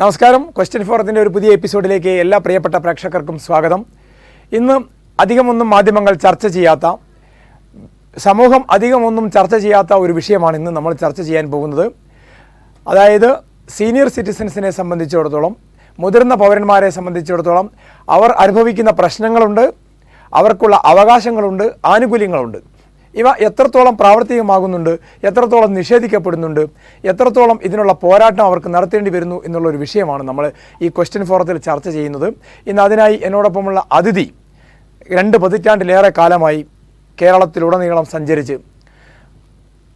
നമസ്കാരം. ക്വസ്റ്റ്യൻ ഫോറത്തിന്റെ ഒരു പുതിയ എപ്പിസോഡിലേക്ക് എല്ലാ പ്രിയപ്പെട്ട പ്രേക്ഷകർക്കും സ്വാഗതം. ഇന്ന് അധികമൊന്നും മാധ്യമങ്ങൾ ചർച്ച ചെയ്യാത്ത സമൂഹം അധികമൊന്നും ചർച്ച ചെയ്യാത്ത ഒരു വിഷയമാണ് ഇന്ന് നമ്മൾ ചർച്ച ചെയ്യാൻ പോകുന്നത്. അതായത് സീനിയർ സിറ്റിസൻസിനെ സംബന്ധിച്ചിടത്തോളം മുതിർന്ന പൗരന്മാരെ സംബന്ധിച്ചിടത്തോളം അവർ അനുഭവിക്കുന്ന പ്രശ്നങ്ങളുണ്ട് അവർക്കുള്ള അവകാശങ്ങളുണ്ട് ആനുകൂല്യങ്ങളുണ്ട്. ഇവ എത്രത്തോളം പ്രാവർത്തികമാകുന്നുണ്ട് എത്രത്തോളം നിഷേധിക്കപ്പെടുന്നുണ്ട് എത്രത്തോളം ഇതിനുള്ള പോരാട്ടം അവർക്ക് നടത്തേണ്ടി വരുന്നു എന്നുള്ളൊരു വിഷയമാണ് നമ്മൾ ഈ ക്വസ്റ്റ്യൻ ഫോറത്തിൽ ചർച്ച ചെയ്യുന്നത്. ഇന്ന് അതിനായി എന്നോടൊപ്പമുള്ള അതിഥി രണ്ട് പതിറ്റാണ്ടിലേറെ കാലമായി കേരളത്തിലുടനീളം സഞ്ചരിച്ച്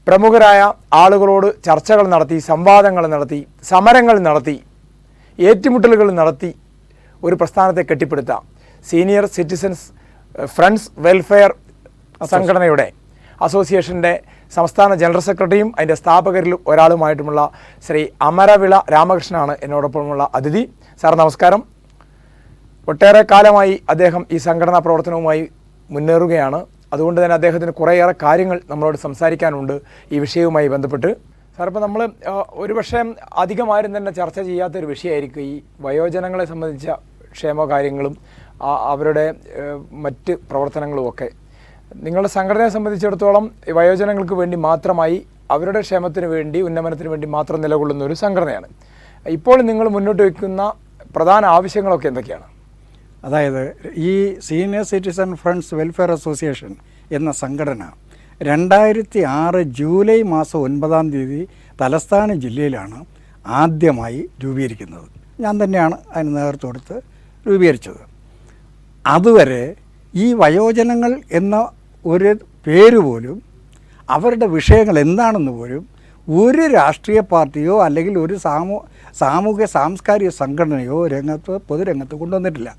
പ്രമുഖരായ ആളുകളോട് ചർച്ചകൾ നടത്തി സംവാദങ്ങൾ നടത്തി സമരങ്ങൾ നടത്തി ഏറ്റുമുട്ടലുകൾ നടത്തി ഒരു പ്രസ്ഥാനത്തെ കെട്ടിപ്പടുത്ത സീനിയർ സിറ്റിസൻസ് ഫ്രണ്ട്സ് വെൽഫെയർ സംഘടനയുടെ അസോസിയേഷന്റെ സംസ്ഥാന ജനറൽ സെക്രട്ടറിയും അതിന്റെ സ്ഥാപകരിൽ ഒരാളുമായിട്ടുമുള്ള ശ്രീ അമരവിള രാമകൃഷ്ണനാണ് എന്നോടൊപ്പമുള്ള അതിഥി. സാർ നമസ്കാരം. ഒട്ടേറെ കാലമായി അദ്ദേഹം ഈ സംഘടനാ പ്രവർത്തനവുമായി മുന്നേറുകയാണ്. അതുകൊണ്ട് തന്നെ അദ്ദേഹത്തിന് കുറേയേറെ കാര്യങ്ങൾ നമ്മളോട് സംസാരിക്കാനുണ്ട് ഈ വിഷയവുമായി ബന്ധപ്പെട്ട്. സാർ ഇപ്പോൾ നമ്മൾ ഒരുപക്ഷെ അധികമാരും തന്നെ ചർച്ച ചെയ്യാത്തൊരു വിഷയമായിരിക്കും ഈ വയോജനങ്ങളെ സംബന്ധിച്ച ക്ഷേമകാര്യങ്ങളും അവരുടെ മറ്റ് പ്രവർത്തനങ്ങളും ഒക്കെ. നിങ്ങളുടെ സംഘടനയെ സംബന്ധിച്ചിടത്തോളം വയോജനങ്ങൾക്ക് വേണ്ടി മാത്രമായി അവരുടെ ക്ഷേമത്തിന് വേണ്ടി ഉന്നമനത്തിന് വേണ്ടി മാത്രം നിലകൊള്ളുന്ന ഒരു സംഘടനയാണ്. ഇപ്പോൾ നിങ്ങൾ മുന്നോട്ട് വയ്ക്കുന്ന പ്രധാന ആവശ്യങ്ങളൊക്കെ എന്തൊക്കെയാണ്? അതായത് ഈ senior citizen friends welfare association എന്ന സംഘടന രണ്ടായിരത്തി ആറ് ജൂലൈ മാസം ഒൻപതാം തീയതി തലസ്ഥാന ജില്ലയിലാണ് ആദ്യമായി രൂപീകരിക്കുന്നത്. ഞാൻ തന്നെയാണ് അതിന് നേതൃത്വം കൊടുത്ത് രൂപീകരിച്ചത്. അതുവരെ ഈ വയോജനങ്ങൾ എന്ന ഒരു പേര് പോലും അവരുടെ വിഷയങ്ങൾ എന്താണെന്ന് പോലും ഒരു രാഷ്ട്രീയ പാർട്ടിയോ അല്ലെങ്കിൽ ഒരു സാമൂ സാമൂഹ്യ സാംസ്കാരിക സംഘടനയോ രംഗത്ത് പൊതുരംഗത്ത് കൊണ്ടുവന്നിട്ടില്ല.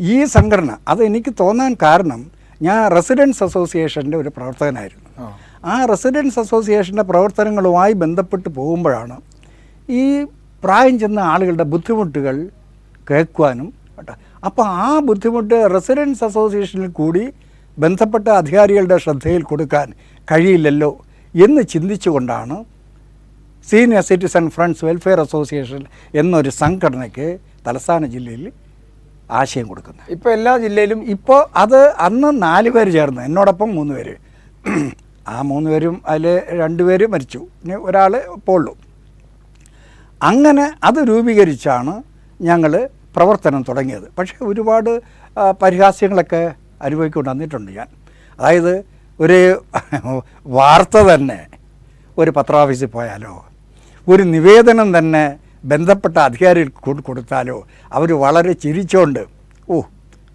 ഈ സംഘടന അത് എനിക്ക് തോന്നാൻ കാരണം ഞാൻ റെസിഡൻസ് അസോസിയേഷന്റെ ഒരു പ്രവർത്തകനായിരുന്നു. ആ. റെസിഡൻസ് അസോസിയേഷന്റെ പ്രവർത്തനങ്ങളുമായി ബന്ധപ്പെട്ട് പോകുമ്പോഴാണ് ഈ പ്രായം ചെന്ന ആളുകളുടെ ബുദ്ധിമുട്ടുകൾ കേൾക്കുവാനും കേട്ടോ. അപ്പോൾ ആ ബുദ്ധിമുട്ട് റെസിഡൻസ് അസോസിയേഷനിൽ കൂടി ബന്ധപ്പെട്ട അധികാരികളുടെ ശ്രദ്ധയിൽ കൊടുക്കാൻ കഴിയില്ലല്ലോ എന്ന് ചിന്തിച്ചുകൊണ്ടാണ് senior citizen friends welfare association എന്നൊരു സംഘടനയ്ക്ക് തലസ്ഥാന ജില്ലയിൽ ആശയം കൊടുക്കുന്നത്. ഇപ്പോൾ എല്ലാ ജില്ലയിലും ഇപ്പോൾ അത് അന്ന് നാല് പേര് ചേർന്ന് എന്നോടൊപ്പം മൂന്ന് പേര്. ആ മൂന്ന് പേരും അതിൽ രണ്ട് പേര് മരിച്ചു. ഇനി ഒരാൾ പോളു അങ്ങനെ അത് രൂപീകരിച്ചാണ് ഞങ്ങൾ പ്രവർത്തനം തുടങ്ങിയത്. പക്ഷേ ഒരുപാട് പരിഹാസ്യങ്ങളൊക്കെ അനുഭവിക്കൊണ്ട് വന്നിട്ടുണ്ട് ഞാൻ. അതായത് ഒരു വാർത്ത തന്നെ ഒരു പത്രാഫീസിൽ പോയാലോ ഒരു നിവേദനം തന്നെ ബന്ധപ്പെട്ട അധികാരികൾ കൊടുത്താലോ അവർ വളരെ ചിരിച്ചോണ്ട് ഓ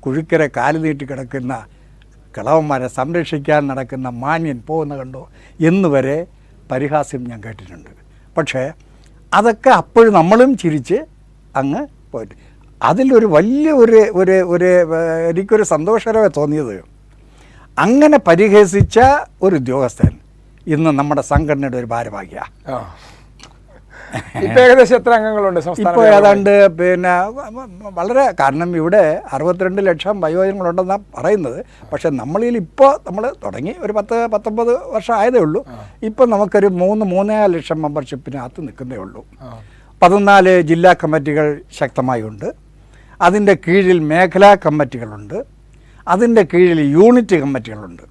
കുഴിക്കര കാൽ നീട്ടി കിടക്കുന്ന കിളവന്മാരെ സംരക്ഷിക്കാൻ നടക്കുന്ന മാന്യൻ പോകുന്ന കണ്ടോ? എന്ന് വരെ പരിഹാസ്യം ഞാൻ കേട്ടിട്ടുണ്ട്. പക്ഷേ അതൊക്കെ അപ്പോഴും നമ്മളും ചിരിച്ച് അങ്ങ് പോയിട്ട്. അതിലൊരു വലിയ ഒരു ഒരു ഒരു എനിക്കൊരു സന്തോഷകരമായി തോന്നിയത് അങ്ങനെ പരിഹസിച്ച ഒരു ഉദ്യോഗസ്ഥൻ ഇന്ന് നമ്മുടെ സംഘടനയുടെ ഒരു ഭാരവാഹിയ. ഏകദേശം എത്ര അംഗങ്ങളുണ്ട് ഇപ്പോൾ ഏതാണ്ട് പിന്നെ വളരെ കാരണം ഇവിടെ അറുപത്തിരണ്ട് ലക്ഷം വയോജനങ്ങളുണ്ടെന്നാണ് പറയുന്നത്. പക്ഷേ നമ്മളിൽ ഇപ്പോൾ നമ്മൾ തുടങ്ങി ഒരു പത്ത് പത്തൊമ്പത് വർഷം ആയതേ ഉള്ളൂ. ഇപ്പം നമുക്കൊരു മൂന്ന് മൂന്നേ ലക്ഷം മെമ്പർഷിപ്പിനകത്ത് നിൽക്കുന്നേ ഉള്ളൂ. പതിനാല് ജില്ലാ കമ്മിറ്റികൾ ശക്തമായി ഉണ്ട് അതിന്റെ കീഴിൽ മേഖലാ കമ്മിറ്റികളുണ്ട്. അതിന്റെ കീഴിൽ യൂണിറ്റ് കമ്മിറ്റികളുണ്ട്.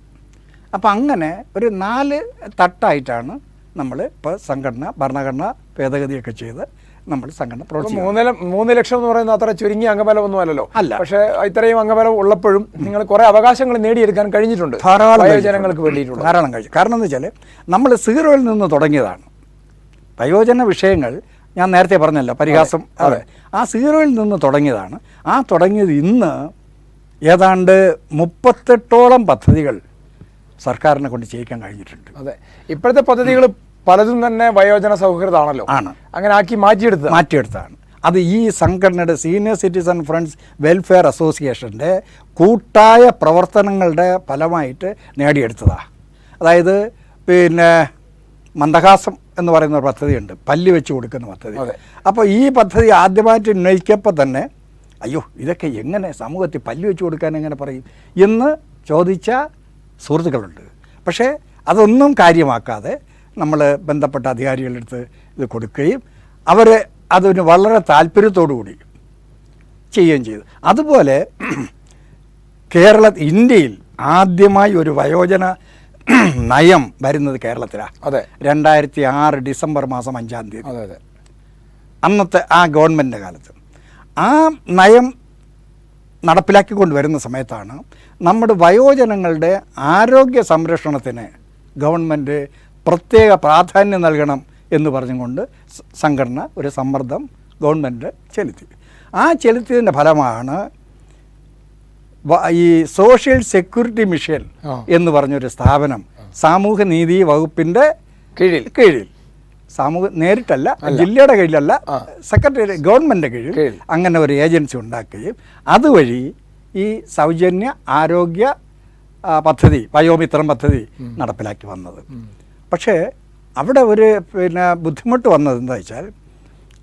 അപ്പോൾ അങ്ങനെ ഒരു നാല് തട്ടായിട്ടാണ് നമ്മൾ ഇപ്പോൾ സംഘടന ഭരണഘടന ഭേദഗതിയൊക്കെ ചെയ്ത് നമ്മൾ സംഘടന പ്രവർത്തിച്ചു മൂന്നര മൂന്ന് ലക്ഷം എന്ന് പറയുന്നത് അത്ര ചുരുങ്ങിയ അംഗബലം ഒന്നും അല്ലല്ലോ. അല്ല. പക്ഷേ ഇത്രയും അംഗബലം ഉള്ളപ്പോഴും നിങ്ങൾ കുറേ അവകാശങ്ങൾ നേടിയെടുക്കാൻ കഴിഞ്ഞിട്ടുണ്ട്. ധാരാളം ജനങ്ങൾക്ക് വേണ്ടിയിട്ടുണ്ട് ധാരാളം കഴിച്ചു കാരണം എന്ന് വെച്ചാൽ നമ്മൾ സീറോയിൽ നിന്ന് തുടങ്ങിയതാണ്. വയോജന വിഷയങ്ങൾ ഞാൻ നേരത്തെ പറഞ്ഞല്ലോ പരിഹാസം അതെ. ആ സീറോയിൽ നിന്ന് തുടങ്ങിയതാണ്. ആ തുടങ്ങിയത് ഇന്ന് ഏതാണ്ട് മുപ്പത്തെട്ടോളം പദ്ധതികൾ സർക്കാരിനെ കൊണ്ട് ചെയ്യിക്കാൻ കഴിഞ്ഞിട്ടുണ്ട്. അതെ. ഇപ്പോഴത്തെ പദ്ധതികൾ പലതും തന്നെ വയോജന സൗഹൃദമാണല്ലോ. ആണ്. അങ്ങനെ ആക്കി മാറ്റിയെടുത്തത്? മാറ്റിയെടുത്തതാണ്. അത് ഈ സംഘടനയുടെ സീനിയർ സിറ്റിസൺ ഫ്രണ്ട്സ് വെൽഫെയർ അസോസിയേഷന്റെ കൂട്ടായ പ്രവർത്തനങ്ങളുടെ ഫലമായിട്ട് നേടിയെടുത്തതാണ് അതായത് പിന്നെ മന്ദഹാസം എന്ന് പറയുന്ന ഒരു പദ്ധതിയുണ്ട്. പല്ല് വെച്ച് കൊടുക്കുന്ന പദ്ധതി. അപ്പോൾ ഈ പദ്ധതി ആദ്യമായിട്ട് ഉന്നയിക്കപ്പോൾ തന്നെ അയ്യോ ഇതൊക്കെ എങ്ങനെ സമൂഹത്തിൽ പല്ല് വെച്ച് കൊടുക്കാൻ എങ്ങനെ പറയും? എന്ന് ചോദിച്ച സുഹൃത്തുക്കളുണ്ട്. പക്ഷേ അതൊന്നും കാര്യമാക്കാതെ നമ്മൾ ബന്ധപ്പെട്ട അധികാരികളുടെ അടുത്ത് ഇത് കൊടുക്കുകയും അവർ അതിന് വളരെ താല്പര്യത്തോടു കൂടി ചെയ്യുകയും ചെയ്തു. അതുപോലെ കേരള ഇന്ത്യയിൽ ആദ്യമായി ഒരു വയോജന നയം വരുന്നത് കേരളത്തിലാണ് അതെ. രണ്ടായിരത്തി ആറ് ഡിസംബർ മാസം അഞ്ചാം തീയതി. അതെ അതെ. അന്നത്തെ ആ ഗവൺമെന്റിന്റെ കാലത്ത്. ആ നയം നടപ്പിലാക്കിക്കൊണ്ട് വരുന്ന സമയത്താണ് നമ്മുടെ വയോജനങ്ങളുടെ ആരോഗ്യ സംരക്ഷണത്തിന് ഗവൺമെന്റ് പ്രത്യേക പ്രാധാന്യം നൽകണം എന്ന് പറഞ്ഞുകൊണ്ട് സംഘടന ഒരു സമ്മർദ്ദം ഗവൺമെന്റ് ചെലുത്തി. ആ ചെലുത്തിയതിന്റെ ഫലമാണ് ഈ സോഷ്യൽ സെക്യൂരിറ്റി മിഷൻ. എന്ന് പറഞ്ഞൊരു സ്ഥാപനം സാമൂഹ്യനീതി വകുപ്പിന്റെ കീഴിൽ. കീഴിൽ. സാമൂഹ്യ നേരിട്ടല്ല ജില്ലയുടെ കീഴിലല്ല സെക്രട്ടറി ഗവൺമെന്റിന്റെ കീഴിൽ കീഴിൽ. അങ്ങനെ ഒരു ഏജൻസി ഉണ്ടാക്കുകയും അതുവഴി ഈ സൗജന്യ ആരോഗ്യ പദ്ധതി വയോമിത്രം പദ്ധതി നടപ്പിലാക്കി വന്നത്. പക്ഷേ അവിടെ ഒരു പിന്നെ ബുദ്ധിമുട്ട് വന്നത് എന്താ വെച്ചാൽ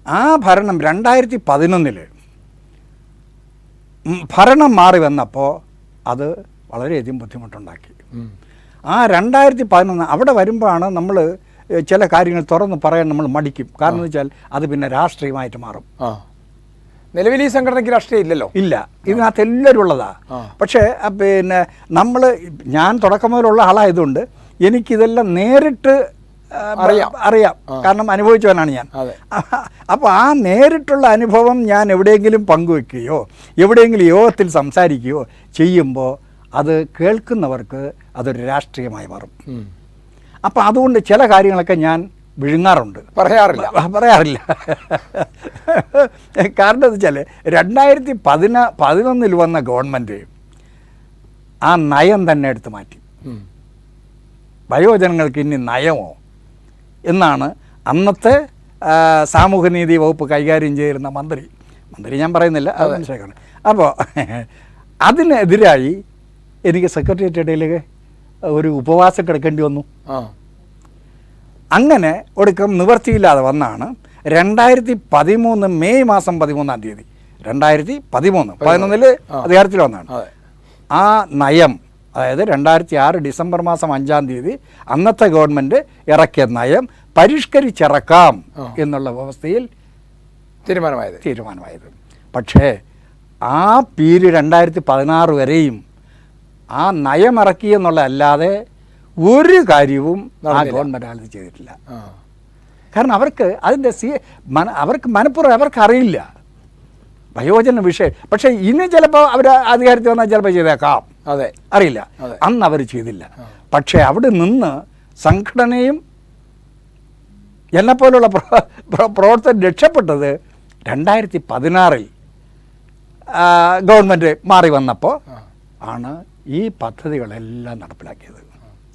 ആ ഭരണം രണ്ടായിരത്തി പതിനൊന്നിൽ ഭരണം മാറി വന്നപ്പോൾ അത് വളരെയധികം ബുദ്ധിമുട്ടുണ്ടാക്കി. ആ രണ്ടായിരത്തി പതിനൊന്ന് അവിടെ വരുമ്പോഴാണ് നമ്മൾ ചില കാര്യങ്ങൾ തുറന്ന് പറയാൻ നമ്മൾ മടിക്കും. കാരണം എന്ന് വെച്ചാൽ അത് പിന്നെ രാഷ്ട്രീയമായിട്ട് മാറും. നിലവിൽ ഈ സംഘടനയ്ക്ക് രാഷ്ട്രീയം ഇല്ലല്ലോ? ഇല്ല. ഇതിനകത്ത് എല്ലാവരും ഉള്ളതാ. പക്ഷേ പിന്നെ നമ്മൾ ഞാൻ തുടക്കം മുതലുള്ള ആളായതുകൊണ്ട് എനിക്കിതെല്ലാം നേരിട്ട് അറിയാം. അറിയാം. കാരണം അനുഭവിച്ചവനാണ് ഞാൻ. അപ്പോൾ ആ നേരിട്ടുള്ള അനുഭവം ഞാൻ എവിടെയെങ്കിലും പങ്കുവെക്കുകയോ എവിടെയെങ്കിലും യോഗത്തിൽ സംസാരിക്കുകയോ ചെയ്യുമ്പോൾ അത് കേൾക്കുന്നവർക്ക് അതൊരു രാഷ്ട്രീയമായി മാറും. അപ്പം അപ്പോൾ അതുകൊണ്ട് ചില കാര്യങ്ങളൊക്കെ ഞാൻ വിഴുങ്ങാറുണ്ട്. പറയാറില്ല. പറയാറില്ല. കാരണം എന്താ വെച്ചാൽ രണ്ടായിരത്തി പതിന പതിനൊന്നിൽ വന്ന ഗവൺമെന്റ് ആ നയം തന്നെ എടുത്ത് മാറ്റി. വയോജനങ്ങൾക്ക് ഇനി നയമോ? എന്നാണ് അന്നത്തെ സാമൂഹ്യനീതി വകുപ്പ് കൈകാര്യം ചെയ്തിരുന്ന മന്ത്രി. മന്ത്രി ഞാൻ പറയുന്നില്ല അത് അപ്പോൾ അതിനെതിരായി എനിക്ക് സെക്രട്ടേറിയറ്റ് ഇടയിലേക്ക് ഒരു ഉപവാസം കിടക്കേണ്ടി വന്നു. അങ്ങനെ ഒടുക്കം നിവർത്തിയില്ലാതെ വന്നാണ് രണ്ടായിരത്തി പതിമൂന്ന് മെയ് മാസം പതിമൂന്നാം തീയതി. രണ്ടായിരത്തി പതിമൂന്ന് പതിനൊന്നിൽ അധികാരത്തിൽ വന്നാണ്. ആ നയം അതായത് രണ്ടായിരത്തി ആറ് ഡിസംബർ മാസം അഞ്ചാം തീയതി അന്നത്തെ ഗവൺമെന്റ് ഇറക്കിയ നയം പരിഷ്കരിച്ചിറക്കാം എന്നുള്ള വ്യവസ്ഥയിൽ തീരുമാനമായത്. തീരുമാനമായത്. പക്ഷേ ആ പീരി രണ്ടായിരത്തി പതിനാറ് വരെയും ആ നയം ഇറക്കി എന്നുള്ളതല്ലാതെ ഒരു കാര്യവും ആ. ഗവൺമെന്റ് അത് ചെയ്തിട്ടില്ല. കാരണം അവർക്ക് അതിന്റെ സി മന അവർക്ക് മനഃപൂർവം അവർക്ക് അറിയില്ല. വയോജന വിഷയം. പക്ഷേ ഇനി ചിലപ്പോൾ അവർ അധികാരത്തിൽ വന്നാൽ ചിലപ്പോൾ ചെയ്തേക്കാം. അതെ അറിയില്ല. അന്ന് അവർ ചെയ്തില്ല. പക്ഷേ അവിടെ നിന്ന് സംഘടനയും എന്നെപ്പോലുള്ള പ്രവർത്തനം പ്രവർത്തകർ രക്ഷപ്പെട്ടത് രണ്ടായിരത്തി പതിനാറിൽ ഗവൺമെന്റ് മാറി വന്നപ്പോൾ ആണ് ഈ പദ്ധതികളെല്ലാം നടപ്പിലാക്കിയത്.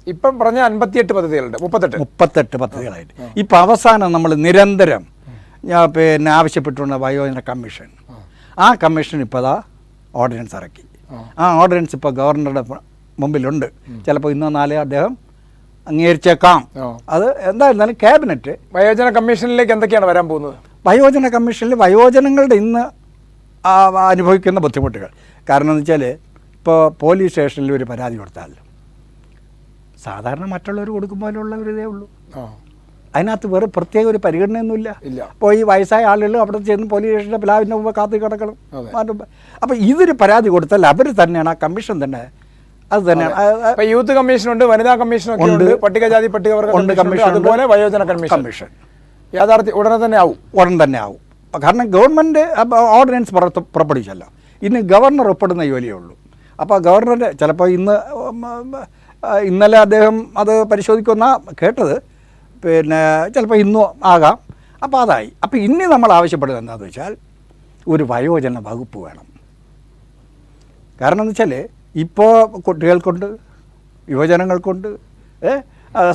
ഇപ്പം പറഞ്ഞ അൻപത്തിയെട്ട് പദ്ധതികളുണ്ട് മുപ്പത്തെട്ട്. മുപ്പത്തെട്ട് പദ്ധതികളായിട്ട്. ഇപ്പം അവസാനം നമ്മൾ നിരന്തരം ഞാൻ പിന്നെ ആവശ്യപ്പെട്ടുള്ള വയോജന കമ്മീഷൻ. ആ. കമ്മീഷൻ ഇപ്പോൾ അതാ ഓർഡിനൻസ് ഇറക്കി. ആ. ഓർഡിനൻസ് ഇപ്പോൾ ഗവർണറുടെ മുമ്പിലുണ്ട്. ചിലപ്പോൾ ഇന്നോ നാളെ അദ്ദേഹം അംഗീകരിച്ചേക്കാം. അത് എന്തായിരുന്നാലും ക്യാബിനറ്റ്. വയോജന കമ്മീഷനിലേക്ക് എന്തൊക്കെയാണ് വരാൻ പോകുന്നത്? വയോജന കമ്മീഷനിൽ വയോജനങ്ങളുടെ ഇന്ന് അനുഭവിക്കുന്ന ബുദ്ധിമുട്ടുകൾ. കാരണം എന്ന് വെച്ചാൽ ഇപ്പോൾ പോലീസ് സ്റ്റേഷനിൽ ഒരു പരാതി കൊടുത്താൽ സാധാരണ മറ്റുള്ളവർ കൊടുക്കുമ്പോഴുള്ള ഒരു ഇതേ ഉള്ളൂ അതിനകത്ത് വേറെ പ്രത്യേക ഒരു പരിഗണനയൊന്നുമില്ല. അപ്പോൾ ഈ വയസ്സായ ആളുകൾ അവിടെ ചെന്ന് പോലീസ് സ്റ്റേഷന്റെ പ്ലാവിന്റെ മുമ്പ് കാത്തു കിടക്കണം. അപ്പം അപ്പോൾ ഇതൊരു പരാതി കൊടുത്താൽ അവർ തന്നെയാണ് ആ കമ്മീഷൻ തന്നെ. അത് തന്നെയാണ്. യൂത്ത് കമ്മീഷൻ ഉണ്ട് വനിതാ കമ്മീഷൻ ഉണ്ട്. പട്ടികജാതി പട്ടികവർഗ കമ്മീഷൻ അതുപോലെ വയോജന കമ്മീഷൻ കമ്മീഷൻ യാഥാർത്ഥ്യം ഉടനെ തന്നെ ആവും. ഉടൻ തന്നെ ആവും. കാരണം ഗവൺമെന്റ് ഓർഡിനൻസ് പുറത്ത് പുറപ്പെടുവിച്ചല്ലോ. ഇന്ന് ഗവർണർ ഒപ്പിടുന്ന ജോലിയേ ഉള്ളൂ. അപ്പോൾ ഗവർണറുടെ ചിലപ്പോൾ ഇന്ന് ഇന്നലെ അദ്ദേഹം അത് പരിശോധിക്കുന്ന കേട്ടത്. പിന്നെ ചിലപ്പോൾ ഇന്നും ആകാം. അപ്പോൾ അതായി. അപ്പോൾ ഇനി നമ്മൾ ആവശ്യപ്പെടുന്നത് എന്താണെന്ന് വെച്ചാൽ ഒരു വയോജന വകുപ്പ് വേണം. കാരണം എന്ന് വെച്ചാൽ ഇപ്പോൾ കുട്ടികൾക്കുണ്ട് യുവജനങ്ങൾക്കുണ്ട്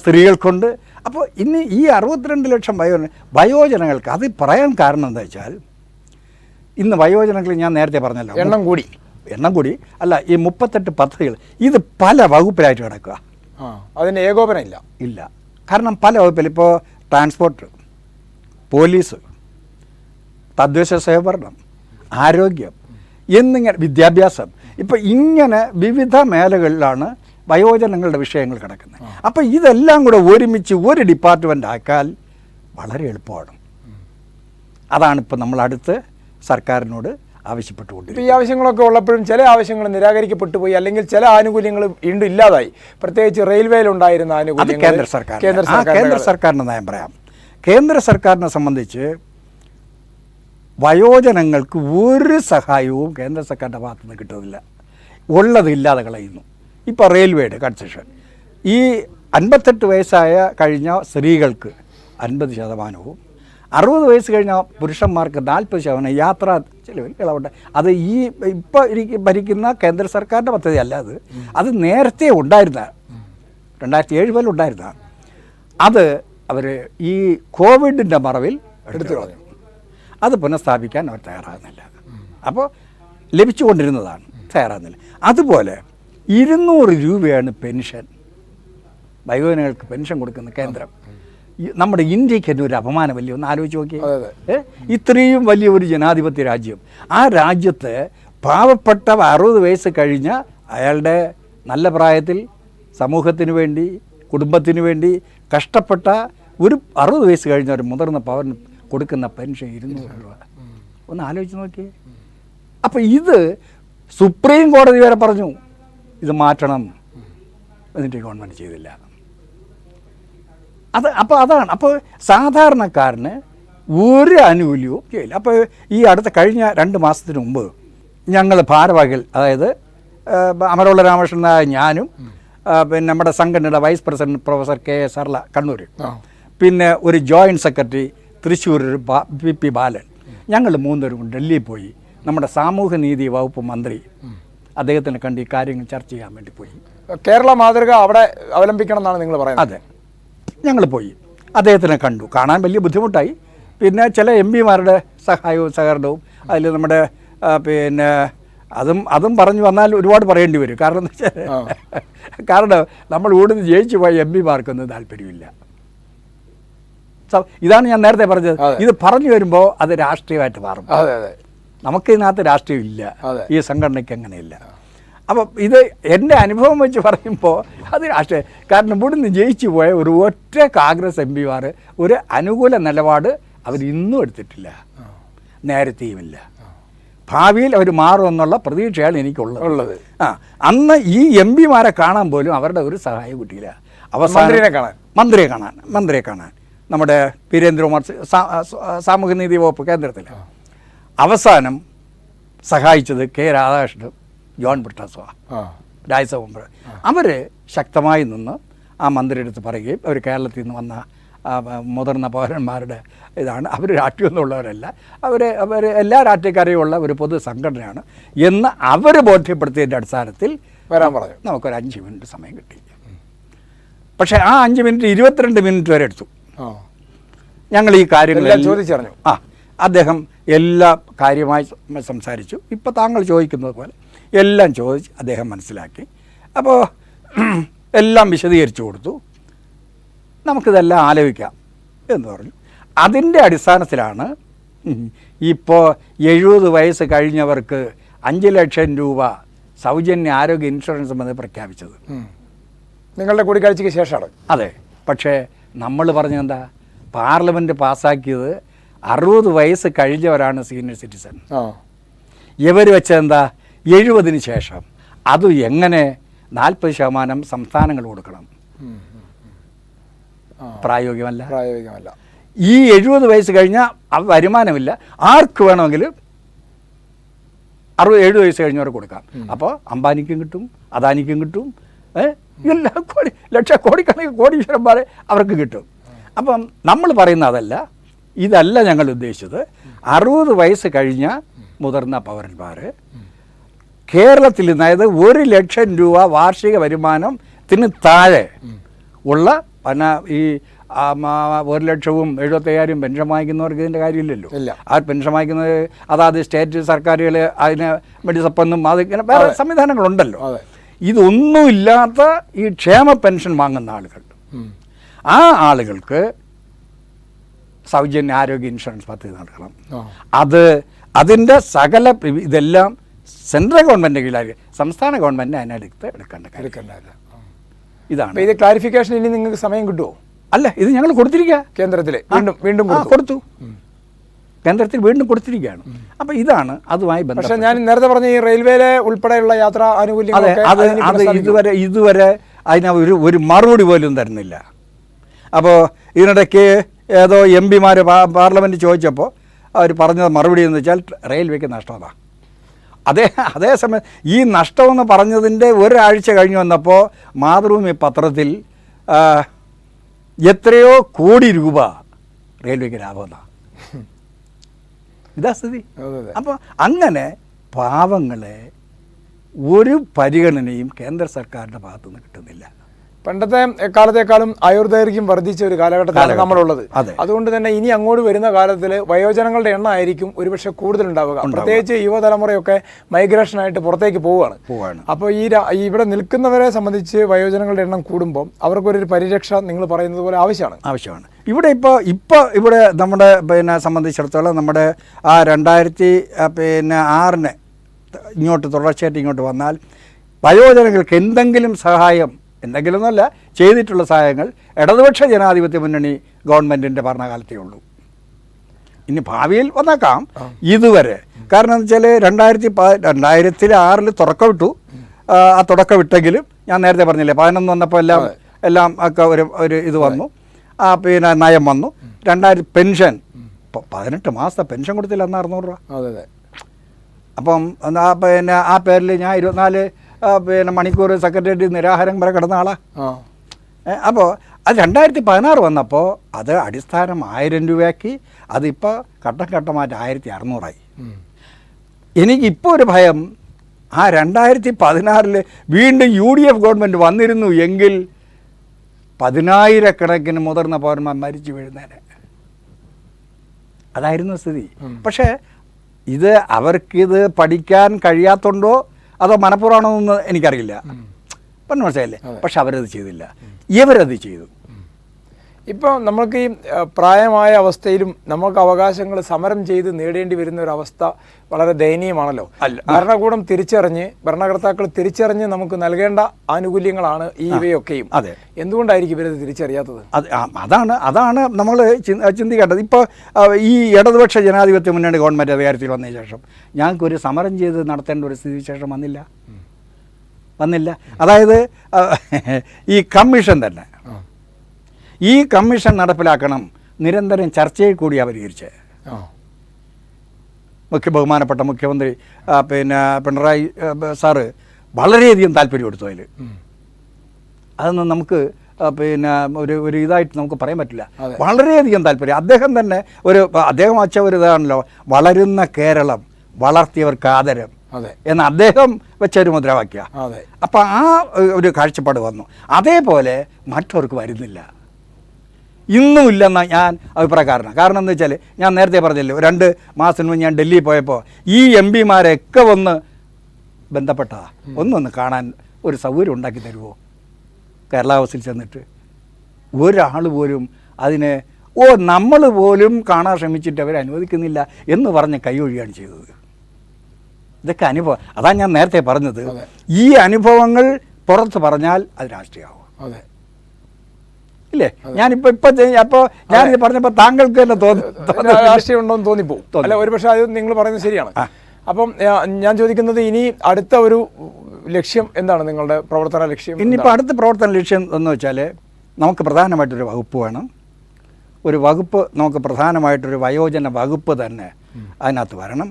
സ്ത്രീകൾക്കുണ്ട്. അപ്പോൾ ഇനി ഈ അറുപത്തിരണ്ട് ലക്ഷം വയോജന വയോജനങ്ങൾക്ക് അത് പറയാൻ കാരണം എന്താ വെച്ചാൽ ഇന്ന് വയോജനങ്ങൾ ഞാൻ നേരത്തെ പറഞ്ഞല്ലോ. എണ്ണം കൂടി. എണ്ണം കൂടി. അല്ല ഈ മുപ്പത്തെട്ട് പദ്ധതികൾ ഇത് പല വകുപ്പിലായിട്ട് കിടക്കുക ആ അതിന് ഏകോപനം ഇല്ല. ഇല്ല. കാരണം പല വകുപ്പിൽ ഇപ്പോൾ ട്രാൻസ്പോർട്ട് പോലീസ് തദ്ദേശ സ്വയംഭരണം ആരോഗ്യം എന്നിങ്ങനെ വിദ്യാഭ്യാസം. ഇപ്പം ഇങ്ങനെ വിവിധ മേഖലകളിലാണ് വയോജനങ്ങളുടെ വിഷയങ്ങൾ കിടക്കുന്നത്. അപ്പോൾ ഇതെല്ലാം കൂടെ ഒരുമിച്ച് ഒരു ഡിപ്പാർട്ട്മെന്റ് ആക്കാൽ വളരെ എളുപ്പമാണ്. അതാണ് ഇപ്പോൾ നമ്മൾ അടുത്ത് സർക്കാരിനോട് ആവശ്യപ്പെട്ടുകൊണ്ടിരിക്കുന്നത് ഇപ്പോൾ ഈ ആവശ്യങ്ങളൊക്കെ ഉള്ളപ്പോഴും ചില ആവശ്യങ്ങൾ നിരാകരിക്കപ്പെട്ടു പോയി അല്ലെങ്കിൽ ചില ആനുകൂല്യങ്ങൾ വീണ്ടും ഇല്ലാതായി. പ്രത്യേകിച്ച് റെയിൽവേയിലുണ്ടായിരുന്ന ഉണ്ടായിരുന്ന ആനുകൂല്യങ്ങൾ കേന്ദ്ര സർക്കാർ കേന്ദ്ര സർക്കാരിന്റെ നയം പറയാം. കേന്ദ്ര സർക്കാരിനെ സംബന്ധിച്ച് വയോജനങ്ങൾക്ക് ഒരു സഹായവും കേന്ദ്ര സർക്കാരിന്റെ ഭാഗത്തു നിന്ന് കിട്ടുന്നില്ല. ഉള്ളത് ഇല്ലാതെ കളയുന്നു. ഇപ്പോൾ റെയിൽവേയുടെ കൺസെഷൻ. ഈ അൻപത്തെട്ട് വയസ്സായ കഴിഞ്ഞ സ്ത്രീകൾക്ക് അൻപത് ശതമാനവും അറുപത് വയസ്സ് കഴിഞ്ഞ പുരുഷന്മാർക്ക് നാൽപ്പത് ശതമാനം യാത്രാ ചിലവിൽ ഇളവുണ്ട്. അത് ഈ ഇപ്പോൾ ഭരിക്കുന്ന കേന്ദ്ര സർക്കാരിന്റെ പദ്ധതി അല്ല അത്. അത് നേരത്തെ ഉണ്ടായിരുന്ന രണ്ടായിരത്തി ഏഴ് മുതൽ ഉണ്ടായിരുന്ന. അത് അവർ ഈ കോവിഡിന്റെ മറവിൽ എടുത്തു കളഞ്ഞു. അത് പുനഃസ്ഥാപിക്കാൻ അവർ തയ്യാറാകുന്നില്ല. അപ്പോൾ ലഭിച്ചുകൊണ്ടിരുന്നതാണ് തയ്യാറാകുന്നില്ല. അതുപോലെ ഇരുന്നൂറ് രൂപയാണ് പെൻഷൻ. വയോജനങ്ങൾക്ക് പെൻഷൻ കൊടുക്കുന്ന കേന്ദ്രം. നമ്മുടെ ഇന്ത്യയ്ക്ക് തന്നെ ഒരു അപമാനമല്ലേ? ഒന്ന് ആലോചിച്ച് നോക്കി അതെ, അതെ. ഇത്രയും വലിയ ഒരു ജനാധിപത്യ രാജ്യം. ആ രാജ്യത്ത് പാവപ്പെട്ട അറുപത് വയസ്സ് കഴിഞ്ഞ അയാളുടെ നല്ല പ്രായത്തിൽ സമൂഹത്തിന് വേണ്ടി കുടുംബത്തിന് വേണ്ടി കഷ്ടപ്പെട്ട ഒരു അറുപത് വയസ്സ് കഴിഞ്ഞ ഒരു മുതിർന്ന പൗരന് കൊടുക്കുന്ന പെൻഷൻ ഇരുന്നൂറ് രൂപ. ഒന്ന് ആലോചിച്ച് നോക്കിയേ. അപ്പോൾ ഇത് സുപ്രീം കോടതി വരെ പറഞ്ഞു ഇത് മാറ്റണം. എന്നിട്ട് ഗവൺമെന്റ് ചെയ്തില്ല. അത് അപ്പോൾ അതാണ്. അപ്പോൾ സാധാരണക്കാരന് ഒരു ആനുകൂല്യവും ചെയ്യില്ല അപ്പോൾ ഈ അടുത്ത കഴിഞ്ഞ രണ്ട് മാസത്തിന് മുമ്പ് ഞങ്ങൾ ഭാരവാഹികൾ അതായത് ആ, അമരമുള്ള രാമകൃഷ്ണനായ ഞാനും പിന്നെ നമ്മുടെ സംഘടനയുടെ vice president professor K S അർല Kannur പിന്നെ ഒരു joint secretary Thrissur V P P Balan. ഞങ്ങൾ മൂന്നുപേരും ഡൽഹിയിൽ പോയി. നമ്മുടെ സാമൂഹ്യനീതി വകുപ്പ് മന്ത്രി അദ്ദേഹത്തിനെ കണ്ട് ഈ കാര്യങ്ങൾ ചർച്ച ചെയ്യാൻ വേണ്ടി പോയി. കേരള മാതൃക അവിടെ അവലംബിക്കണം എന്നാണ് നിങ്ങൾ പറയുന്നത്? അതെ. ഞങ്ങൾ പോയി. അദ്ദേഹത്തിനെ കണ്ടു. കാണാൻ വലിയ ബുദ്ധിമുട്ടായി. പിന്നെ ചില എം പിമാരുടെ സഹായവും സഹകരണവും അതിൽ നമ്മുടെ പിന്നെ അതും അതും പറഞ്ഞു വന്നാൽ ഒരുപാട് പറയേണ്ടി വരും. കാരണം എന്താ വെച്ചാൽ കാരണം നമ്മൾ ഇവിടുന്ന് ജയിച്ചു പോയ എം പിമാർക്കൊന്നും താല്പര്യമില്ല. ഇതാണ് ഞാൻ നേരത്തെ പറഞ്ഞത്. ഇത് പറഞ്ഞു വരുമ്പോൾ അത് രാഷ്ട്രീയമായിട്ട് മാറും. നമുക്ക് ഇതിനകത്ത് രാഷ്ട്രീയം ഇല്ല. ഈ സംഘടനയ്ക്ക് അങ്ങനെയില്ല. അപ്പം ഇത് എന്റെ അനുഭവം വെച്ച് പറയുമ്പോൾ അത് രാഷ്ട്രീയ കാരണം ഇവിടുന്ന് ജയിച്ചു പോയ ഒരു ഒറ്റ കോൺഗ്രസ് എം പിമാർ ഒരു അനുകൂല നിലപാട് അവർ ഇന്നും എടുത്തിട്ടില്ല. നേരത്തെയുമില്ല. ഭാവിയിൽ അവർ മാറുമെന്നുള്ള പ്രതീക്ഷയാണ് എനിക്കുള്ളത്. ഉള്ളത്. ആ അന്ന് ഈ എം പിമാരെ കാണാൻ പോലും അവരുടെ ഒരു സഹായം കിട്ടിയില്ല. മന്ത്രിനെ കാണാൻ? മന്ത്രിയെ കാണാൻ മന്ത്രിയെ കാണാൻ. നമ്മുടെ വീരേന്ദ്രകുമാർ സാമൂഹ്യനീതി വകുപ്പ് കേന്ദ്രത്തിൽ അവസാനം സഹായിച്ചത് കെ രാധാകൃഷ്ണൻ. ജോൺ ബ്രിട്ടാസുവാ ആ. രാജ്യസഭ അവർ ശക്തമായി നിന്ന് ആ മന്ത്രി എടുത്ത് പറയുകയും അവർ കേരളത്തിൽ നിന്ന് വന്ന മുതിർന്ന പൗരന്മാരുടെ ഇതാണ്. അവർ രാഷ്ട്രീയമൊന്നുമുള്ളവരല്ല അവർ അവർ എല്ലാ രാഷ്ട്രീയക്കാരെയും ഉള്ള ഒരു പൊതു സംഘടനയാണ് എന്ന് അവർ ബോധ്യപ്പെടുത്തിയതിന്റെ അടിസ്ഥാനത്തിൽ വരാൻ പറഞ്ഞു. നമുക്കൊരു അഞ്ച് മിനിറ്റ് സമയം കിട്ടി. പക്ഷേ ആ അഞ്ച് മിനിറ്റ് ഇരുപത്തിരണ്ട് മിനിറ്റ് വരെ എടുത്തു. ആ. ഞങ്ങൾ ഈ കാര്യങ്ങൾ ചോദിച്ചറിഞ്ഞു. ആ അദ്ദേഹം എല്ലാ കാര്യമായി സംസാരിച്ചു. ഇപ്പോൾ താങ്കൾ ചോദിക്കുന്നത് പോലെ എല്ലാം ചോദിച്ച് അദ്ദേഹം മനസ്സിലാക്കി. അപ്പോൾ എല്ലാം വിശദീകരിച്ചു കൊടുത്തു. നമുക്കിതെല്ലാം ആലോചിക്കാം എന്ന് പറഞ്ഞു. അതിന്റെ അടിസ്ഥാനത്തിലാണ് ഇപ്പോൾ എഴുപത് വയസ്സ് കഴിഞ്ഞവർക്ക് അഞ്ച് ലക്ഷം രൂപ സൗജന്യ ആരോഗ്യ ഇൻഷുറൻസ് എന്ന് പ്രഖ്യാപിച്ചത്. നിങ്ങളുടെ കൂടിക്കാഴ്ചയ്ക്ക് ശേഷമാണ്. അതെ. പക്ഷേ നമ്മൾ പറഞ്ഞെന്താ പാർലമെന്റ് പാസ്സാക്കിയത് അറുപത് വയസ്സ് കഴിഞ്ഞവരാണ് സീനിയർ സിറ്റിസൺ. ഇവർ വെച്ചെന്താ എഴുപതിന് ശേഷം അത് എങ്ങനെ നാൽപ്പത് ശതമാനം സംസ്ഥാനങ്ങൾ കൊടുക്കണം? പ്രായോഗികമല്ല. പ്രായോഗികമല്ല. ഈ എഴുപത് വയസ്സ് കഴിഞ്ഞാൽ വരുമാനമില്ല. ആർക്ക് വേണമെങ്കിലും അറുപത് എഴുപത് വയസ്സ് കഴിഞ്ഞവരെ കൊടുക്കാം. അപ്പോൾ അംബാനിക്കും കിട്ടും അദാനിക്കും കിട്ടും എല്ലാ കോടി ലക്ഷ കോടിക്കണക്കിന് കോടീശ്വരന്മാരെ അവർക്ക് കിട്ടും. അപ്പം നമ്മൾ പറയുന്ന അതല്ല ഇതല്ല ഞങ്ങൾ ഉദ്ദേശിച്ചത്. അറുപത് വയസ്സ് കഴിഞ്ഞ മുതിർന്ന പൗരന്മാർ കേരളത്തിൽ നിന്ന് അതായത് ഒരു ലക്ഷം രൂപ വാർഷിക വരുമാനത്തിന് താഴെ ഉള്ള പന ഈ ഒരു ലക്ഷവും എഴുപത്തയ്യായിരം പെൻഷൻ വാങ്ങിക്കുന്നവർക്ക് ഇതിന്റെ കാര്യമില്ലല്ലോ. ആ പെൻഷൻ വാങ്ങിക്കുന്നത് അതാത് സ്റ്റേറ്റ് സർക്കാരുകൾ അതിന് മെഡിസപ്പെന്നും അത് ഇങ്ങനെ വേറെ സംവിധാനങ്ങളുണ്ടല്ലോ. ഇതൊന്നുമില്ലാത്ത ഈ ക്ഷേമ പെൻഷൻ വാങ്ങുന്ന ആളുകൾ. ആ ആളുകൾക്ക് സൗജന്യ ആരോഗ്യ ഇൻഷുറൻസ് പദ്ധതി നടക്കണം. അത് അതിന്റെ സകല ഇതെല്ലാം സെൻട്രൽ ഗവൺമെന്റ് കീഴിലായിരിക്കും. സംസ്ഥാന ഗവൺമെന്റ് അതിനടുത്ത് എടുക്കേണ്ട കാര്യം. ഇതാണ്. ഇത് ക്ലാരിഫിക്കേഷൻ ഇനി നിങ്ങൾക്ക് സമയം കിട്ടുമോ അല്ല ഇത് ഞങ്ങൾ കൊടുത്തിരിക്കുക കേന്ദ്രത്തിൽ വീണ്ടും വീണ്ടും കൊടുത്തു. കേന്ദ്രത്തിൽ വീണ്ടും കൊടുത്തിരിക്കുകയാണ്. അപ്പോൾ ഇതാണ് അതുമായി ബന്ധം ബന്ധപ്പെട്ട് ഞാൻ നേരത്തെ പറഞ്ഞ ഈ റെയിൽവേയിലെ ഉൾപ്പെടെയുള്ള യാത്ര ആനുകൂല്യം അത് അത് ഇതുവരെ ഇതുവരെ അതിന് ഒരു ഒരു മറുപടി പോലും തരുന്നില്ല. അപ്പോൾ ഇതിനിടയ്ക്ക് ഏതോ എം പിമാർ പാർലമെന്റ് ചോദിച്ചപ്പോൾ അവർ പറഞ്ഞ മറുപടി എന്ന് വെച്ചാൽ റെയിൽവേക്ക് നഷ്ടമാണ് അതേ അതേസമയം ഈ നഷ്ടമെന്ന് പറഞ്ഞതിന്റെ ഒരാഴ്ച കഴിഞ്ഞ് വന്നപ്പോൾ മാതൃഭൂമി പത്രത്തിൽ എത്രയോ കോടി രൂപ റെയിൽവേക്ക് ലാഭമെന്നാണ് ഇതാ സ്ഥിതി. അപ്പോൾ അങ്ങനെ പാവങ്ങളെ ഒരു പരിഗണനയും കേന്ദ്ര സർക്കാരിന്റെ ഭാഗത്തുനിന്ന് കിട്ടുന്നില്ല. പണ്ടത്തെ കാലത്തേക്കാളും ആയുർദൈർഘ്യം വർദ്ധിച്ച ഒരു കാലഘട്ടത്തിലാണ് കാലഘട്ടം. നമ്മളുള്ളത്. അതുകൊണ്ട് തന്നെ ഇനി അങ്ങോട്ട് വരുന്ന കാലത്തിൽ വയോജനങ്ങളുടെ എണ്ണം ആയിരിക്കും ഒരുപക്ഷെ കൂടുതൽ ഉണ്ടാവുക. പ്രത്യേകിച്ച് യുവതലമുറയൊക്കെ മൈഗ്രേഷനായിട്ട് പുറത്തേക്ക് പോവുകയാണ്. അപ്പോൾ ഈ ഇവിടെ നിൽക്കുന്നവരെ സംബന്ധിച്ച് വയോജനങ്ങളുടെ എണ്ണം കൂടുമ്പോൾ അവർക്കൊരു പരിരക്ഷ നിങ്ങൾ പറയുന്നത് പോലെ ആവശ്യമാണ്. ആവശ്യമാണ്. ഇവിടെ ഇപ്പോൾ ഇപ്പോൾ ഇവിടെ നമ്മുടെ പിന്നെ സംബന്ധിച്ചിടത്തോളം നമ്മുടെ ആ രണ്ടായിരത്തി പിന്നെ ആറിന് ഇങ്ങോട്ട് തുടർച്ചയായിട്ട് ഇങ്ങോട്ട് വന്നാൽ വയോജനങ്ങൾക്ക് എന്തെങ്കിലും സഹായം എന്തെങ്കിലും എന്നല്ല ചെയ്തിട്ടുള്ള സഹായങ്ങൾ ഇടതുപക്ഷ ജനാധിപത്യ മുന്നണി ഗവൺമെന്റിന്റെ ഭരണകാലത്തേ ഉള്ളൂ. ഇനി ഭാവിയിൽ വന്നേക്കാം. ഇതുവരെ. കാരണം എന്ന് വെച്ചാൽ രണ്ടായിരത്തി പ രണ്ടായിരത്തി ആറിൽ തുടക്കം വിട്ടു ആ, ആ തുടക്കം വിട്ടെങ്കിലും ഞാൻ നേരത്തെ പറഞ്ഞില്ലേ പതിനൊന്ന് വന്നപ്പോൾ എല്ലാം എല്ലാം ഒക്കെ ഒരു ഒരു ഇത് വന്നു. ആ പിന്നെ നയം വന്നു. രണ്ടായിരത്തി പെൻഷൻ. ഇപ്പോൾ പതിനെട്ട് മാസത്തെ പെൻഷൻ കൊടുത്തില്ല എന്നാൽ അറുന്നൂറ് രൂപ. അതെ അതെ. അപ്പം ആ പിന്നെ ആ പേരിൽ ഞാൻ ഇരുപത്തിനാല് പിന്നെ മണിക്കൂർ സെക്രട്ടേറിയറ്റ് നിരാഹാരം വരെ കിടന്ന ആളാ. അപ്പോൾ അത് രണ്ടായിരത്തി പതിനാറ് വന്നപ്പോൾ അത് അടിസ്ഥാനം ആയിരം രൂപയാക്കി അതിപ്പോൾ ഘട്ടം ഘട്ടമായിട്ട് ആയിരത്തി അറുന്നൂറായി. എനിക്കിപ്പോൾ ഒരു ഭയം ആ രണ്ടായിരത്തി പതിനാറിൽ വീണ്ടും യു ഡി എഫ് ഗവൺമെന്റ് വന്നിരുന്നു എങ്കിൽ പതിനായിരക്കണക്കിന് മുതിർന്ന പൗരന്മാർ മരിച്ചു വീഴുന്നേനെ. അതായിരുന്നു സ്ഥിതി. പക്ഷേ ഇത് അവർക്കിത് പഠിക്കാൻ കഴിയാത്തോണ്ടോ അതോ മനഃപൂർവമാണോ എന്ന് എനിക്കറിയില്ല. പറഞ്ഞു മനസ്സിലായില്ലേ. പക്ഷെ അവരത് ചെയ്തില്ല. ഇവരത് ചെയ്തു. ഇപ്പോൾ നമ്മൾക്ക് ഈ പ്രായമായ അവസ്ഥയിലും നമുക്ക് അവകാശങ്ങൾ സമരം ചെയ്ത് നേടേണ്ടി വരുന്ന ഒരു അവസ്ഥ വളരെ ദയനീയമാണല്ലോ. ഭരണകൂടം തിരിച്ചറിഞ്ഞ് ഭരണകർത്താക്കൾ തിരിച്ചറിഞ്ഞ് നമുക്ക് നൽകേണ്ട ആനുകൂല്യങ്ങളാണ് ഈ ഇവയൊക്കെയും അതെ. എന്തുകൊണ്ടായിരിക്കും ഇവരത് തിരിച്ചറിയാത്തത് അതാണ് അതാണ് നമ്മൾ ചിന്തിക്കേണ്ടത് ഇപ്പോൾ ഈ ഇടതുപക്ഷ ജനാധിപത്യ മുന്നണി ഗവൺമെന്റ് അധികാരത്തിൽ വന്നതിന് ശേഷം ഞങ്ങൾക്കൊരു സമരം ചെയ്ത് നടത്തേണ്ട ഒരു സ്ഥിതി ശേഷം വന്നില്ല വന്നില്ല അതായത് ഈ കമ്മീഷൻ തന്നെ. ഈ കമ്മീഷൻ നടപ്പിലാക്കണം. നിരന്തരം ചർച്ചയിൽ കൂടി പരിഹരിച്ച്. മുഖ്യ ബഹുമാനപ്പെട്ട മുഖ്യമന്ത്രി പിന്നെ പിണറായി സാറ് വളരെയധികം താല്പര്യം എടുത്തു അതിൽ അതൊന്നും നമുക്ക് പിന്നെ ഒരു ഒരു ഇതായിട്ട് നമുക്ക് പറയാൻ പറ്റില്ല. വളരെയധികം താല്പര്യം. അദ്ദേഹം തന്നെ ഒരു അദ്ദേഹം വച്ച ഒരു ഇതാണല്ലോ വളരുന്ന കേരളം വളർത്തിയവർക്ക് ആദരം. എന്ന് അദ്ദേഹം വെച്ച ഒരു മുദ്രാവാക്യ. അപ്പം ആ ഒരു കാഴ്ചപ്പാട് വന്നു. അതേപോലെ മറ്റവർക്ക് വരുന്നില്ല. ഇന്നും ഇല്ലെന്ന ഞാൻ അഭിപ്രായക്കാരനാണ്. കാരണം എന്ന് വെച്ചാൽ ഞാൻ നേരത്തെ പറഞ്ഞല്ലോ രണ്ട് മാസത്തിന് മുമ്പ് ഞാൻ ഡൽഹിയിൽ പോയപ്പോൾ ഈ എം പിമാരെയൊക്കെ ഒന്ന് ബന്ധപ്പെട്ടതാ. ഒന്നൊന്ന് കാണാൻ ഒരു സൗകര്യം ഉണ്ടാക്കി തരുമോ കേരള ഹൗസിൽ ചെന്നിട്ട് ഒരാൾ പോലും അതിനെ ഓ നമ്മൾ പോലും കാണാൻ ശ്രമിച്ചിട്ട് അവർ അനുവദിക്കുന്നില്ല എന്ന് പറഞ്ഞ് കൈയൊഴിയാണ് ചെയ്തത്. ഇതൊക്കെ അനുഭവം അതാണ് ഞാൻ നേരത്തെ പറഞ്ഞത്. ഈ ഈ അനുഭവങ്ങൾ പുറത്ത് പറഞ്ഞാൽ അത് രാഷ്ട്രീയമാവും. അതെ. ഇല്ലേ? ഞാനിപ്പോ ഇപ്പൊ അപ്പോ ഞാനിത് പറഞ്ഞപ്പോ താങ്കൾക്ക് തന്നെ തോന്നുന്നു രാഷ്ട്രീയം ഉണ്ടോന്ന് തോന്നിപ്പോ തോന്നി. അല്ല ഒരുപക്ഷെ അത് നിങ്ങൾ പറയുന്നത് ശരിയാണ്. അപ്പം ഞാൻ ചോദിക്കുന്നത് ഇനി അടുത്ത ഒരു ലക്ഷ്യം എന്താണ് നിങ്ങളുടെ പ്രവർത്തന ലക്ഷ്യം ഇനിയിപ്പോൾ അടുത്ത പ്രവർത്തന ലക്ഷ്യം എന്ന് വെച്ചാൽ നമുക്ക് പ്രധാനമായിട്ടൊരു വകുപ്പ് വേണം. ഒരു വകുപ്പ് നമുക്ക് പ്രധാനമായിട്ടൊരു വയോജന വകുപ്പ് തന്നെ അതിനകത്ത് വരണം.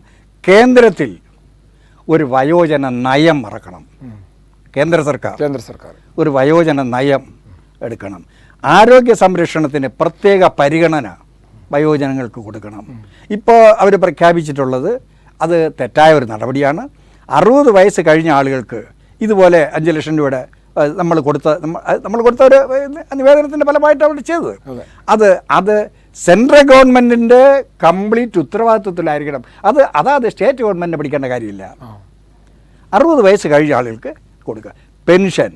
കേന്ദ്രത്തിൽ ഒരു വയോജന നയം ഇറക്കണം. കേന്ദ്ര സർക്കാർ കേന്ദ്ര സർക്കാർ. ഒരു വയോജന നയം എടുക്കണം. ആരോഗ്യ സംരക്ഷണത്തിന് പ്രത്യേക പരിഗണന വയോജനങ്ങൾക്ക് കൊടുക്കണം. ഇപ്പോൾ അവർ പ്രഖ്യാപിച്ചിട്ടുള്ളത് അത് തെറ്റായ ഒരു നടപടിയാണ്. അറുപത് വയസ്സ് കഴിഞ്ഞ ആളുകൾക്ക് ഇതുപോലെ അഞ്ച് ലക്ഷം രൂപയുടെ നമ്മൾ കൊടുത്ത നമ്മൾ കൊടുത്ത ഒരു നിവേദനത്തിന്റെ ഫലമായിട്ട് അവർ ചെയ്തത്. അത്. അത് സെൻട്രൽ ഗവൺമെന്റിന്റെ കംപ്ലീറ്റ് ഉത്തരവാദിത്വത്തിലായിരിക്കണം. അത് അതാത് സ്റ്റേറ്റ് ഗവൺമെന്റിനെ പിടിക്കേണ്ട കാര്യമില്ല. അറുപത് വയസ്സ് കഴിഞ്ഞ ആളുകൾക്ക് കൊടുക്കുക. പെൻഷൻ.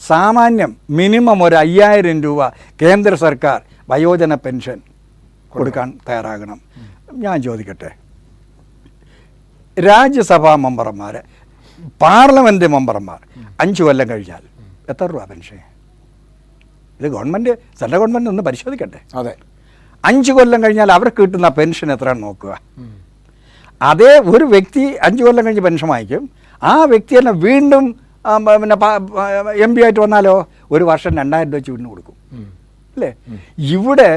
സാമാന്യം മിനിമം ഒരു അയ്യായിരം രൂപ കേന്ദ്ര സർക്കാർ വയോജന പെൻഷൻ കൊടുക്കാൻ തയ്യാറാകണം. ഞാൻ ചോദിക്കട്ടെ? രാജ്യസഭാ മെമ്പർമാർ പാർലമെന്റ് മെമ്പർമാർ അഞ്ച് കൊല്ലം കഴിഞ്ഞാൽ എത്ര രൂപ പെൻഷൻ? ഇത് ഗവൺമെന്റ് സെൻട്രൽ ഗവൺമെന്റ് ഒന്ന് പരിശോധിക്കട്ടെ. അതെ. അഞ്ച് കൊല്ലം കഴിഞ്ഞാൽ അവർക്ക് കിട്ടുന്ന പെൻഷൻ എത്രയാണെന്ന് നോക്കുക. അതേ ഒരു വ്യക്തി അഞ്ച് കൊല്ലം കഴിഞ്ഞ് പെൻഷൻ വാങ്ങിക്കും. ആ വ്യക്തി തന്നെ വീണ്ടും പിന്നെ എം പി ആയിട്ട് വന്നാലോ? ഒരു വർഷം രണ്ടായിരം രൂപ ചൂടിന് കൊടുക്കും. അല്ലേ? ഇവിടെ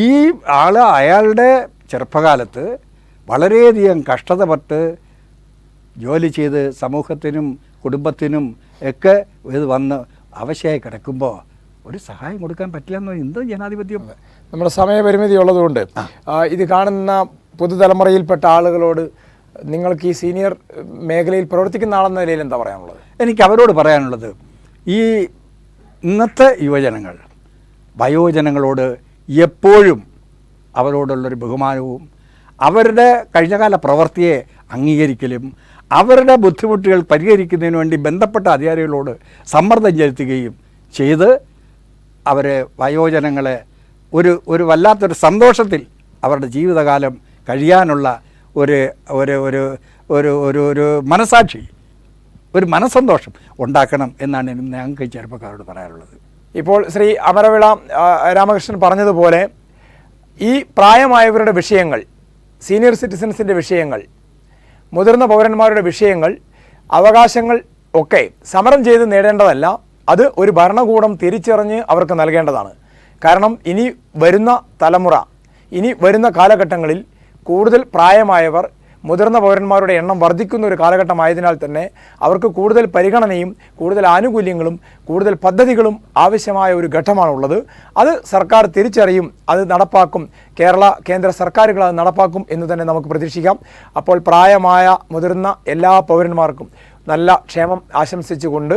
ഈ ആൾ അയാളുടെ ചെറുപ്പകാലത്ത് വളരെയധികം കഷ്ടതപ്പെട്ട് ജോലി ചെയ്ത് സമൂഹത്തിനും കുടുംബത്തിനും ഒക്കെ ഇത് വന്ന് അവശയായി കിടക്കുമ്പോൾ ഒരു സഹായം കൊടുക്കാൻ പറ്റില്ല എന്ന് എന്തോ ജനാധിപത്യം? നമ്മുടെ സമയപരിമിതി ഉള്ളതുകൊണ്ട് ഇത് കാണുന്ന പുതുതലമുറയിൽപ്പെട്ട ആളുകളോട് നിങ്ങൾക്ക് ഈ സീനിയർ മേഖലയിൽ പ്രവർത്തിക്കുന്ന ആളെന്ന നിലയിൽ എന്താ പറയാനുള്ളത്? എനിക്ക് അവരോട് പറയാനുള്ളത് ഈ ഇന്നത്തെ യുവജനങ്ങൾ വയോജനങ്ങളോട് എപ്പോഴും അവരോടുള്ളൊരു ബഹുമാനവും അവരുടെ കഴിഞ്ഞകാല പ്രവൃത്തിയെ അംഗീകരിക്കലും അവരുടെ ബുദ്ധിമുട്ടുകൾ പരിഹരിക്കുന്നതിന് വേണ്ടി ബന്ധപ്പെട്ട അധികാരികളോട് സമ്മർദ്ദം ചെലുത്തുകയും ചെയ്ത് അവരെ വയോജനങ്ങളെ ഒരു ഒരു വല്ലാത്തൊരു സന്തോഷത്തിൽ അവരുടെ ജീവിതകാലം കഴിയാനുള്ള ഒരു ഒരു ഒരു ഒരു ഒരു ഒരു മനസാക്ഷി ഒരു മനസ്സന്തോഷം ഉണ്ടാക്കണം എന്നാണ് ഞങ്ങൾക്ക് ചെറുപ്പക്കാരോട് പറയാനുള്ളത്. ഇപ്പോൾ ശ്രീ അമരവിള രാമകൃഷ്ണൻ പറഞ്ഞതുപോലെ ഈ പ്രായമായവരുടെ വിഷയങ്ങൾ സീനിയർ സിറ്റിസൻസിന്റെ വിഷയങ്ങൾ മുതിർന്ന പൗരന്മാരുടെ വിഷയങ്ങൾ അവകാശങ്ങൾ ഒക്കെ സമരം ചെയ്ത് നേടേണ്ടതല്ല അത് ഒരു ഭരണകൂടം തിരിച്ചറിഞ്ഞ് അവർക്ക് നൽകേണ്ടതാണ്. കാരണം ഇനി വരുന്ന തലമുറ ഇനി വരുന്ന കാലഘട്ടങ്ങളിൽ കൂടുതൽ പ്രായമായവർ മുതിർന്ന പൗരന്മാരുടെ എണ്ണം വർദ്ധിക്കുന്ന ഒരു കാലഘട്ടമായതിനാൽ തന്നെ അവർക്ക് കൂടുതൽ പരിഗണനയും കൂടുതൽ ആനുകൂല്യങ്ങളും കൂടുതൽ പദ്ധതികളും ആവശ്യമായ ഒരു ഘട്ടമാണുള്ളത്. അത് സർക്കാർ തിരിച്ചറിയും അത് നടപ്പാക്കും. കേരള കേന്ദ്ര സർക്കാരുകൾ അത് നടപ്പാക്കും എന്ന് തന്നെ നമുക്ക് പ്രതീക്ഷിക്കാം. അപ്പോൾ പ്രായമായ മുതിർന്ന എല്ലാ പൗരന്മാർക്കും നല്ല ക്ഷേമം ആശംസിച്ചുകൊണ്ട്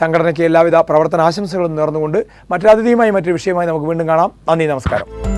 സംഘടനയ്ക്ക് എല്ലാവിധ പ്രവർത്തന ആശംസകളും നേർന്നുകൊണ്ട് മറ്റൊരു അതിഥിയുമായി മറ്റൊരു വിഷയമായി നമുക്ക് വീണ്ടും കാണാം. നന്ദി നമസ്കാരം.